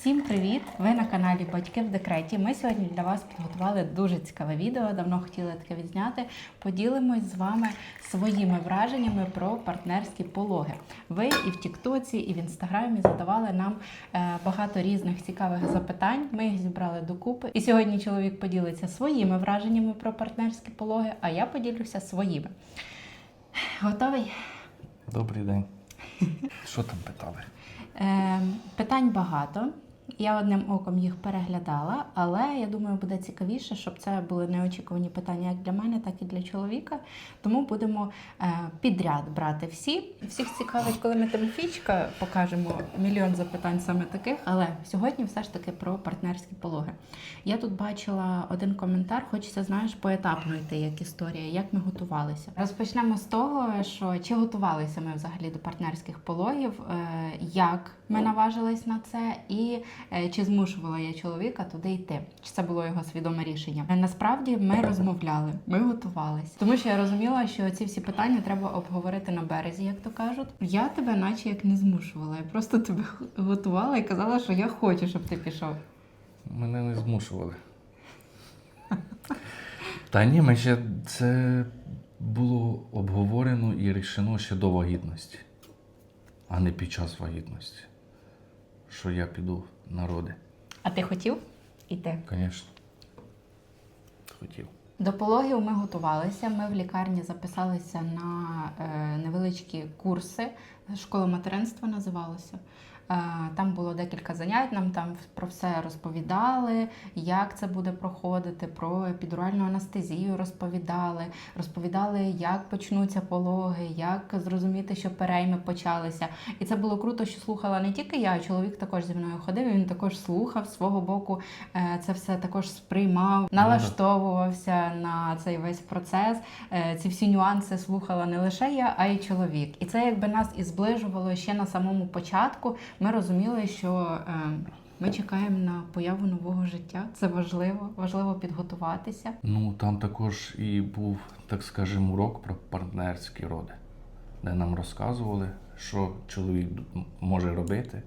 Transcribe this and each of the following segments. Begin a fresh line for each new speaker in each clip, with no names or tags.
Всім привіт! Ви на каналі Батьки в декреті. Ми сьогодні для вас підготували дуже цікаве відео. Давно хотіли таке відзняти. Поділимось з вами своїми враженнями про партнерські пологи. Ви і в Тіктоці, і в Інстаграмі задавали нам е, багато різних цікавих запитань. Ми їх зібрали докупи. І сьогодні чоловік поділиться своїми враженнями про партнерські пологи, а я поділюся своїми. Готовий?
Добрий день. Що там питали?
Е, питань багато. Я одним оком їх переглядала, але я думаю, буде цікавіше, щоб це були неочікувані питання як для мене, так і для чоловіка. Тому будемо е, підряд брати всі. Всіх цікавить, коли ми Тимофійчика покажемо мільйон запитань саме таких. Але сьогодні все ж таки про партнерські пологи. Я тут бачила один коментар. Хочеться, знаєш, поетапно йти, як історія, як ми готувалися. Розпочнемо з того, що чи готувалися ми взагалі до партнерських пологів, е, як ми наважились на це, і е, чи змушувала я чоловіка туди йти? Чи це було його свідоме рішення? Е, Насправді ми розмовляли, ми готувалися, тому що я розуміла, що ці всі питання треба обговорити на березі, як то кажуть. Я тебе, наче як не змушувала. Я просто тебе готувала і казала, що я хочу, щоб ти пішов.
Мене не змушували. Та ні, ми ще це було обговорено і рішено ще до вагітності, а не під час вагітності. Що я піду на роди.
А ти хотів іти?
Звісно. Хотів.
До пологів ми готувалися. Ми в лікарні записалися на е, невеличкі курси. Школа материнства називалося. Е, там було декілька занять. Нам там про все розповідали, як це буде проходити, про епідуральну анестезію розповідали, розповідали, як почнуться пологи, як зрозуміти, що перейми почалися. І це було круто, що слухала не тільки я, а чоловік також зі мною ходив. і Він також слухав свого боку. е, Це все також сприймав, налаштовувався на цей весь процес. Е, Ці всі нюанси слухала не лише я, а й чоловік. І це якби нас і зближувало ще на самому початку. Ми розуміли, що е, ми чекаємо на появу нового життя. Це важливо, важливо підготуватися.
Ну, там також і був, так скажемо, урок про партнерські роди, де нам розказували, що чоловік може робити,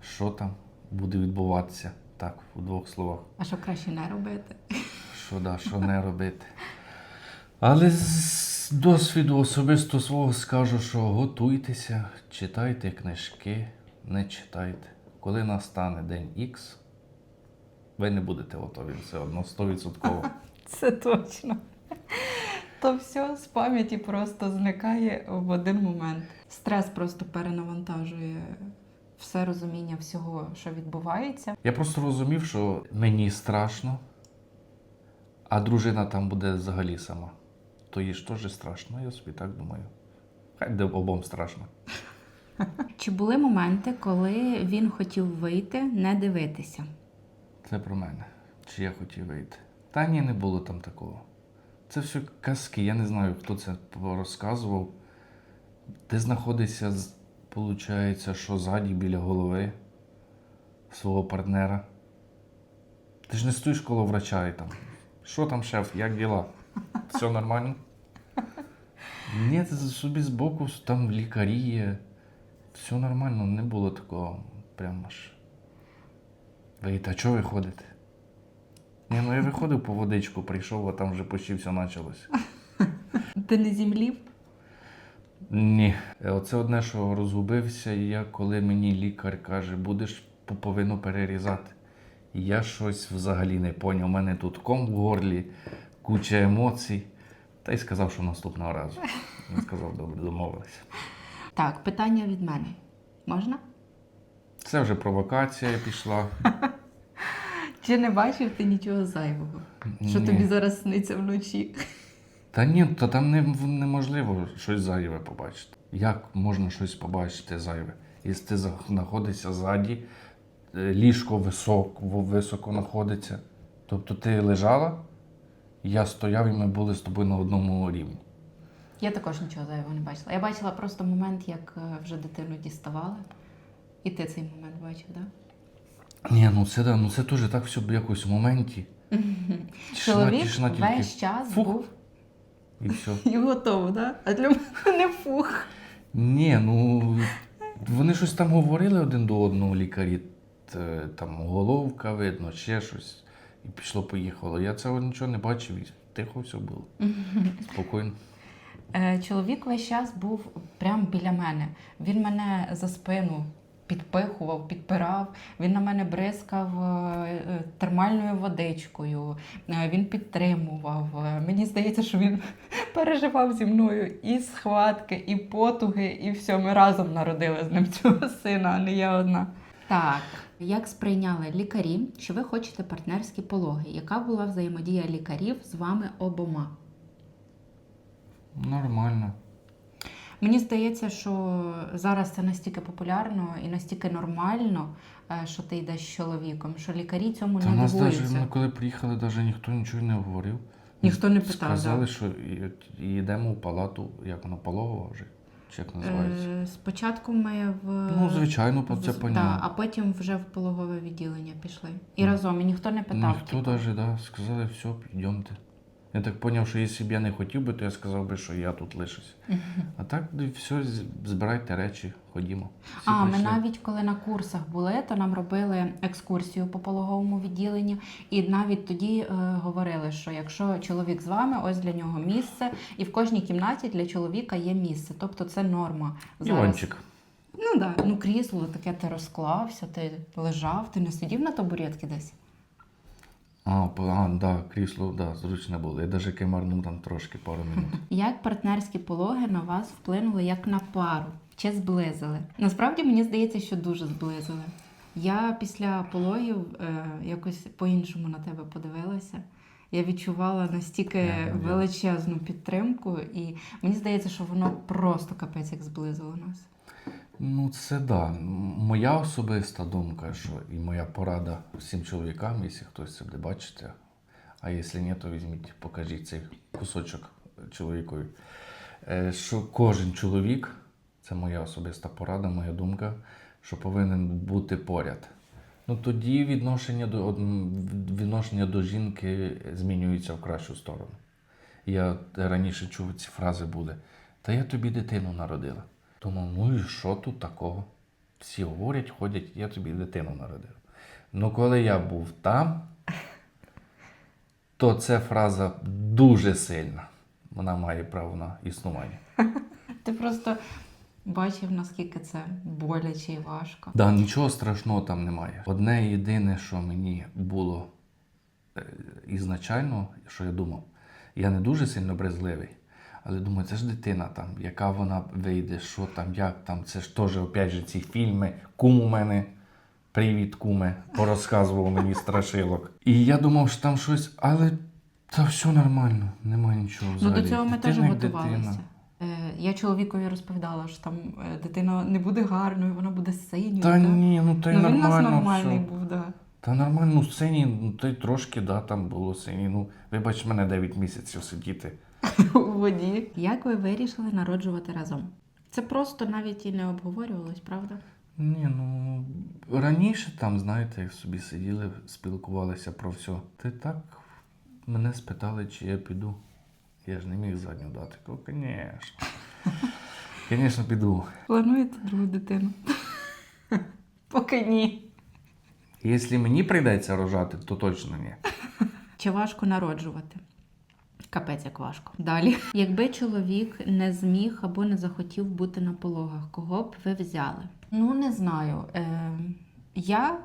що там буде відбуватися. Так, у двох словах.
А що краще не робити?
Що да, що не робити. Але з досвіду особисто свого скажу, що готуйтеся, читайте книжки, не читайте. Коли настане день Х, ви не будете готові все одно 100%.
Це точно. То все з пам'яті просто зникає в один момент. Стрес просто перенавантажує все розуміння всього, що відбувається.
Я просто розумів, що мені страшно, а дружина там буде взагалі сама. То їй ж теж страшно, я собі так думаю. Хай де обом страшно.
Чи були моменти, коли він хотів вийти, не дивитися?
Це про мене. Чи я хотів вийти? Та ні, не було там такого. Це все казки. Я не знаю, хто це розказував. Ти знаходишся, получається, що ззаді біля голови свого партнера. Ти ж не стоїш коло врача і там. Що там, шеф, як діла? Все нормально? Ні, ти собі збоку, там лікарі є. Все нормально, не було такого. Прямо аж. Ви та чого ви ходите? Ні, ну я виходив по водичку, прийшов, а там вже почти все почалося.
Ти не зімлів?
Ні. Е, Оце одне, що розгубився, і я, коли мені лікар каже, будеш пуповину перерізати. Я щось взагалі не поняв. У мене тут ком в горлі, куча емоцій. Та й сказав, що наступного разу. Він сказав, добре, домовилися.
Так, питання від мене. Можна?
Це вже провокація пішла.
Чи не бачив ти нічого зайвого? Що
Ні.
тобі зараз сниться вночі?
Та ні, то там не, неможливо щось зайве побачити. Як можна щось побачити зайве? Якщо ти знаходишся ззаді, е, ліжко високо, високо знаходиться. Тобто ти лежала, я стояв і ми були з тобою на одному рівні.
Я також нічого зайвого не бачила. Я бачила просто момент, як е, вже дитину діставали. І ти цей момент бачив, так? Да?
Ні, ну це да, ну це теж так все якось в моменті. Тишина,
Чоловік
тишина тільки.
весь час
Фух.
був
І все.
і готов, да? а для мене не фух.
Ні, ну вони щось там говорили один до одного лікарі. там головка видно, ще щось. І пішло, поїхало. Я цього нічого не бачив, тихо все було. Спокійно.
Е, Чоловік весь час був прямо біля мене. Він мене за спину підпихував, підпирав. Він на мене бризкав е, е, термальною водичкою. Він підтримував. Мені здається, що він переживав зі мною і схватки, і потуги, і все. Ми разом народили з ним цього сина, а не я одна. Так, як сприйняли лікарі, що ви хочете партнерські пологи? Яка була взаємодія лікарів з вами обома?
Нормально.
Мені здається, що зараз це настільки популярно і настільки нормально, е, що ти йдеш з чоловіком, що лікарі цьому
Та
не
нас даже, ми коли приїхали, навіть ніхто нічого не говорив.
Ніхто не питав,
Сказали, що йдемо в палату, як воно пологова вже, чи як називається.
Е, Спочатку ми в
Ну, звичайно,
в-
це
та,
понятно.
а потім вже в пологове відділення пішли. І разом, і ніхто не питав.
Ніхто
типу.
навіть, да, сказали, все, йдемте. Я так зрозумів, що якщо б я не хотів би, то я сказав би, що я тут лишусь. А так, ну, все, збирайте речі, ходімо. Всі
А, ми навіть коли на курсах були, то нам робили екскурсію по пологовому відділенні, і навіть тоді е, говорили, що якщо чоловік з вами, ось для нього місце, і в кожній кімнаті для чоловіка є місце. Тобто це норма.
Іванчик.
Ну да, ну крісло таке ти розклався, ти лежав, ти не сидів на табуретці десь.
А, а, да, крісло, да, зручне було. Я навіть кимарнув там трошки пару минут.
Як партнерські пологи на вас вплинули як на пару? Чи зблизили? Насправді мені здається, що дуже зблизили. Я після пологів е, якось по-іншому на тебе подивилася. Я відчувала настільки величезну підтримку, і мені здається, що воно просто капець як зблизило нас.
Ну, це да. Моя особиста думка, що і моя порада всім чоловікам, якщо хтось це буде бачити. А якщо ні, то візьміть, покажіть цей кусочок чоловікові. Е, Що кожен чоловік, це моя особиста порада, моя думка, що повинен бути поряд. Ну тоді відношення до, відношення до жінки змінюється в кращу сторону. Я раніше чув ці фрази були. Та я тобі дитину народила. Тому, ну і що тут такого? Всі говорять, ходять, я тобі дитину народив. Ну, коли я був там, то ця фраза дуже сильна. Вона має право на існування.
Ти просто бачив, наскільки це боляче і важко.
Да, нічого страшного там немає. Одне єдине, що мені було е, ізначально, що я думав, я не дуже сильно брезгливий, але думаю, це ж дитина там, яка вона вийде, що там, як там. Це ж теж, опять же, ці фільми. Кум у мене, привіт, куме, порозказував мені страшилок. І я думав, що там щось, але та все нормально, немає нічого.
Ну, до цього ми теж готувалися. Е, Я чоловікові розповідала, що там е, дитина не буде гарною, вона буде синьою.
Та ні, ну то й
ну, він нас
нормально.
нормальний
все.
був, да.
Та нормально, ну сині, ну то й трошки, да, там було сині. Ну, вибач мене 9 місяців сидіти.
воді. Як ви вирішили народжувати разом? Це просто навіть і не обговорювалось, правда?
Ні, ну раніше там, знаєте, як собі сиділи, спілкувалися про все. Ти так мене спитали, чи я піду. Я ж не міг задню дати. Кажу, звісно. Звісно, піду.
Плануєте другу дитину? Поки ні.
Якщо мені прийдеться рожати, то точно ні.
Чи важко народжувати? Капець як важко. Далі. Якби чоловік не зміг або не захотів бути на пологах, кого б ви взяли? Ну, не знаю. Е, я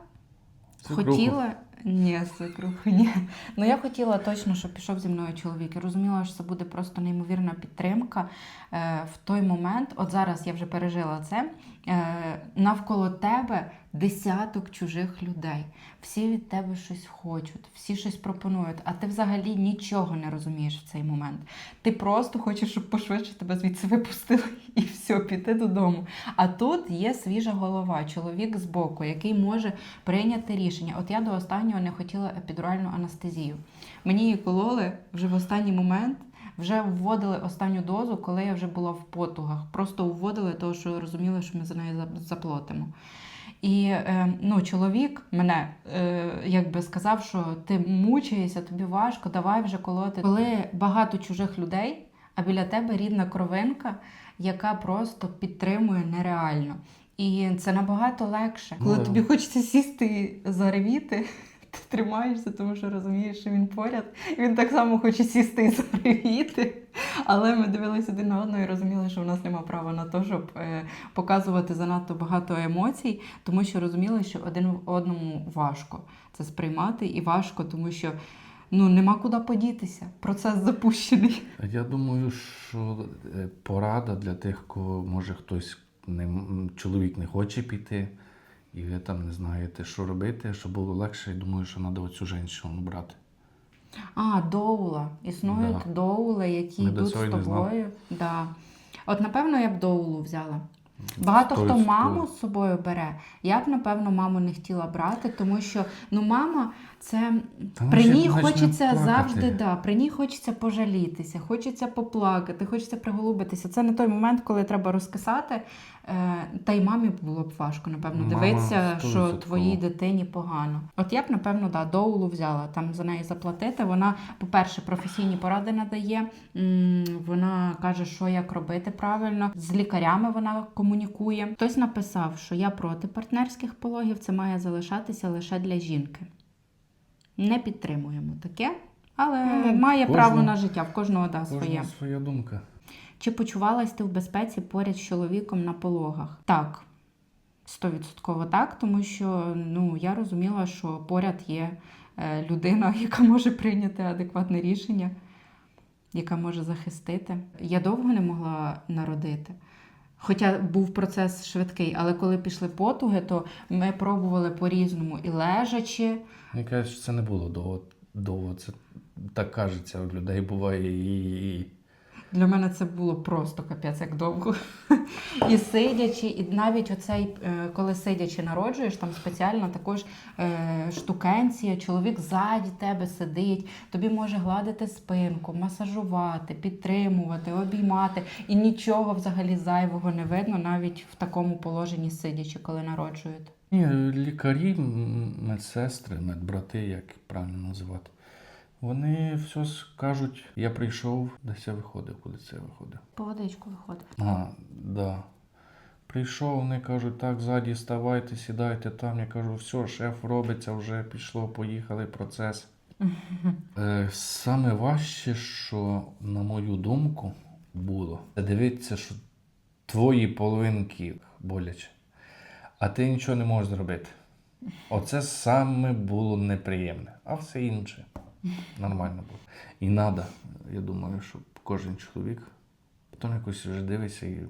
Свекруху.
хотіла. Ні, свекруху, ні. Ну я хотіла точно, щоб пішов зі мною чоловік. Я розуміла, що це буде просто неймовірна підтримка е, в той момент. От зараз я вже пережила це. Е, навколо тебе десяток чужих людей. Всі від тебе щось хочуть, всі щось пропонують, а ти взагалі нічого не розумієш в цей момент. Ти просто хочеш, щоб пошвидше тебе звідси випустили і все, піти додому. А тут є свіжа голова, чоловік збоку, який може прийняти рішення. От я до останнього не хотіла епідуральну анестезію. Мені її кололи вже в останній момент. Вже вводили останню дозу, коли я вже була в потугах. Просто вводили, тому що розуміли, що ми за за- заплатимо. І е, ну, чоловік мене е, якби сказав, що ти мучаєшся, тобі важко, давай вже колоти. Коли багато чужих людей, а біля тебе рідна кровинка, яка просто підтримує нереально. І це набагато легше. Коли
Ну,
тобі хочеться сісти і заревіти, ти тримаєшся, тому що розумієш, що він поряд. Він так само хоче сісти і заревіти. Але ми дивилися один на одного і розуміли, що в нас немає права на те, щоб е, показувати занадто багато емоцій, тому що розуміли, що один в одному важко це сприймати і важко, тому що ну нема куди подітися. Процес запущений.
Я думаю, що е, порада для тих, кого може хтось не, чоловік не хоче піти, і ви там не знаєте, що робити, щоб було легше, я думаю, що треба оцю жінку брати.
А, доула. Існують
Да.
доули, які
Ми
йдуть з тобою. Да. От, напевно, я б доулу взяла. Багато хто маму з собою бере. Я б, напевно, маму не хотіла брати, тому що ну, мама це
Та
при ній хочеться завжди, да, при ній хочеться пожалітися, хочеться поплакати, хочеться приголубитися. Це не той момент, коли треба розкисати. Е, та й мамі було б важко, напевно,
Мама
дивитися, що твоїй дитині погано. От я б, напевно, да, доулу взяла там за неї заплатити. Вона, по-перше, професійні поради надає. Вона каже, що як робити правильно. З лікарями вона комунікує. Хтось написав, що я проти партнерських пологів, це має залишатися лише для жінки. Не підтримуємо таке, але
Ну,
має
кожного-
право на життя, в кожного да, своє.
Кожна своя думка.
Чи почувалась ти в безпеці поряд з чоловіком на пологах? Так, стовідсотково так, тому що ну, я розуміла, що поряд є е, людина, яка може прийняти адекватне рішення, яка може захистити. Я довго не могла народити. Хоча був процес швидкий, але коли пішли потуги, то ми пробували по-різному і лежачи.
Мені кажуть, що це не було довго. довго. Це так кажеться, у людей буває і.
Для мене це було просто капець як довго. І сидячи, і навіть оцей, е, коли сидячи народжуєш, там спеціальна також е, штукенція, чоловік ззаді тебе сидить, тобі може гладити спинку, масажувати, підтримувати, обіймати. І нічого взагалі зайвого не видно, навіть в такому положенні сидячи, коли народжуєте.
Ні, лікарі, медсестри, медбрати, як правильно називати. Вони все скажуть, я прийшов, десь я виходив, куди це я виходив.
По водичку виходить.
А, да. Прийшов, вони кажуть, так, ззаді ставайте, сідайте там. Я кажу, все, шеф робиться, вже пішло, поїхали, процес. Е, саме важче, що, на мою думку, було, це дивитися, що твої половинки боляче, а ти нічого не можеш зробити. Оце саме було неприємне, а все інше нормально було. І треба, я думаю, щоб кожен чоловік потім якось вже дивиться і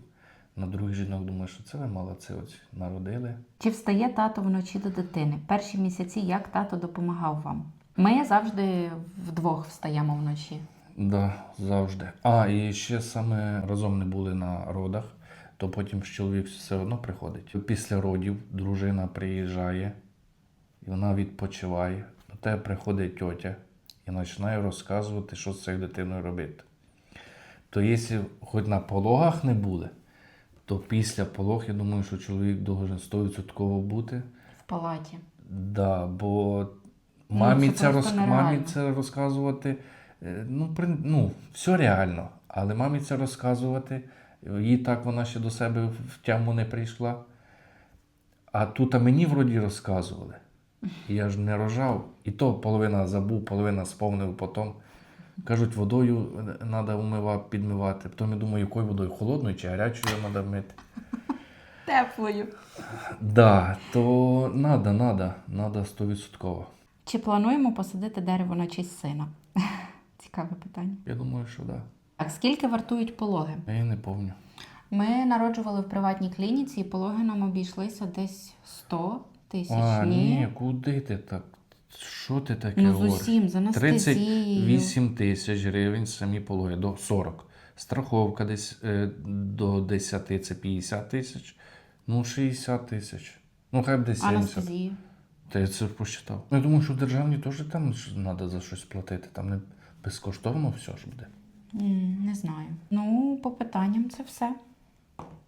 на других жінок думає, що це ви молодці, ось народили.
Чи встає тато вночі до дитини? Перші місяці як тато допомагав вам? Ми завжди вдвох встаємо вночі.
Да, завжди. А, і ще саме разом не були на родах, то потім чоловік все одно приходить. Після родів дружина приїжджає, і вона відпочиває. До тебе приходить тьотя і починає розказувати, що з цією дитиною робити. То якщо хоч на пологах не були, то після полог, я думаю, що чоловік должен 100% бути.
В палаті.
Да, бо
Ну,
мамі,
це
це, роз... мамі це розказувати, е, ну, при... ну, все реально. Але мамі це розказувати, їй так вона ще до себе в тяму не прийшла. А тут а мені вроді розказували. І я ж не рожав. І то половина забув, половина сповнив потім. Кажуть, водою треба умивати, підмивати. Потім я думаю, якою водою? Холодною чи гарячою треба мити.
Теплою.
Да, то треба, треба, треба стовідсотково.
Чи плануємо посадити дерево на честь сина? Цікаве питання.
Я думаю, що так. Да.
Так, скільки вартують пологи?
Я не пам'ятаю.
Ми народжували в приватній клініці, і пологи нам обійшлися десь 100 тисяч.
А,
ні.
куди ти так? Що ти таке
Ну, з усім, з анестезією.
38 тисяч гривень самі пологи до 40. Страховка десь е, до 10 це 50 тисяч. Ну, 60 тисяч. Ну, хай буде 70.
Анестезію.
Та я це посчитав. Ну, Я думаю, що в державні теж там треба за щось платити. Там не безкоштовно все ж буде.
М, Не знаю. Ну, по питанням це все.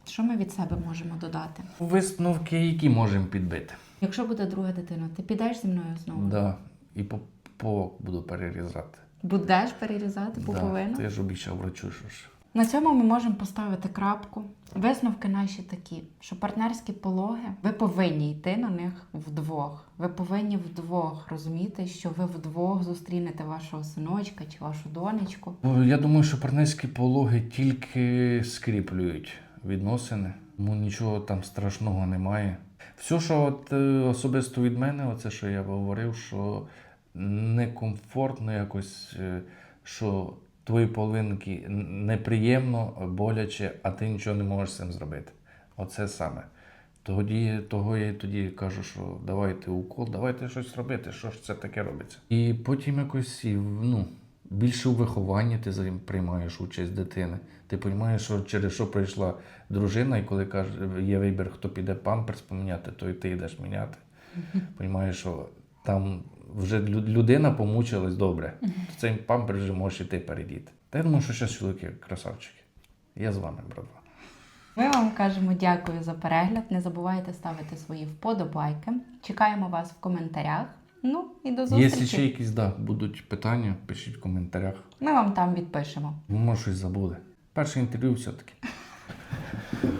Що ми від себе можемо додати?
Висновки, які можемо підбити.
Якщо буде друга дитина, ти підеш зі мною знову?
Да. І по, по буду перерізати.
Будеш перерізати
Да.
пуповину?
Ти ж обіцяв врачу, що ж
На цьому ми можемо поставити крапку. Висновки наші такі, що партнерські пологи, ви повинні йти на них вдвох. Ви повинні вдвох розуміти, що ви вдвох зустрінете вашого синочка чи вашу донечку.
Я думаю, що партнерські пологи тільки скріплюють відносини, тому нічого там страшного немає. Все, що от, е, особисто від мене, оце що я говорив, що некомфортно якось, е, що твої половинки неприємно, боляче, а ти нічого не можеш з цим зробити. Оце саме. Тоді, того я й тоді кажу, що давайте укол, давайте щось робити, що ж це таке робиться. І потім якось ну, більше у вихованні ти приймаєш участь дитини. Ти розумієш, що через що прийшла дружина, і коли каже, є вибір, хто піде памперс поміняти, то і ти йдеш міняти. Розумієш, що там вже людина помучилась добре. То цей памперс вже можеш і ти передіти. Та я думаю, що зараз чоловіки красавчики. Я з вами, братва.
Ми вам кажемо дякую за перегляд. Не забувайте ставити свої вподобайки. Чекаємо вас в коментарях. Ну і до зустрічі.
Якщо ще якісь да, будуть питання, пишіть в коментарях.
Ми вам там відпишемо.
Може, щось забули. Перше інтерв'ю все-таки.